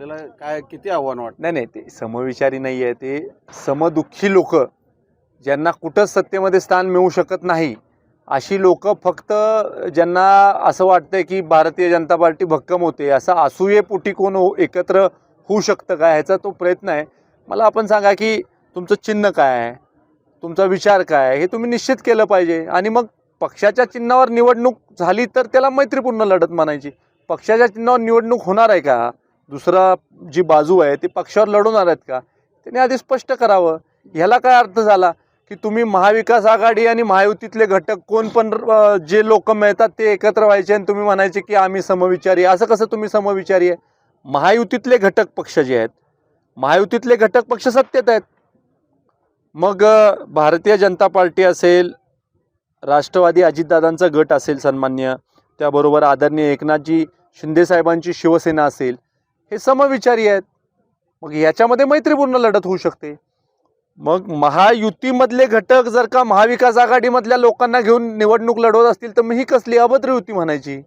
आपल्याला काय किती आव्हान वाटतं? नाही नाही ते समविचारी नाही आहे ते समदुःखी लोक ज्यांना कुठंच सत्तेमध्ये स्थान मिळू शकत नाही अशी लोक फक्त ज्यांना असं वाटतंय की भारतीय जनता पार्टी भक्कम होते असं असूयेपोटी कोण हो एकत्र होऊ शकतं का ह्याचा तो प्रयत्न आहे. मला आपण सांगा की तुमचं चिन्ह काय आहे? तुमचा विचार काय आहे? हे तुम्ही निश्चित केलं पाहिजे. आणि मग पक्षाच्या चिन्हावर निवडणूक झाली तर त्याला मैत्रीपूर्ण लढत म्हणायची. पक्षाच्या चिन्हावर निवडणूक होणार आहे का? दुसरा जी बाजू आहे ती पक्षावर लढवणार आहेत का? त्याने आधी स्पष्ट करावं. ह्याला काय अर्थ झाला? की तुम्ही महाविकास आघाडी आणि महायुतीतले घटक कोण पण जे लोक मिळतात ते एकत्र व्हायचे आणि तुम्ही म्हणायचे की आम्ही समविचारी. असं कसं तुम्ही समविचारी आहे? महायुतीतले घटक पक्ष जे आहेत महायुतीतले घटक पक्ष सत्तेत आहेत. मग भारतीय जनता पार्टी असेल राष्ट्रवादी अजितदादांचा गट असेल सन्मान्य त्याबरोबर आदरणीय एकनाथजी शिंदेसाहेबांची शिवसेना असेल हे समविचारी आहेत. मग याच्यामध्ये मैत्रीपूर्ण लढत होऊ शकते. मग महायुतीमधले घटक जर का महाविकास आघाडीमधल्या लोकांना घेऊन निवडणूक लढवत असतील तर मग ही कसली अभद्र युती म्हणायची?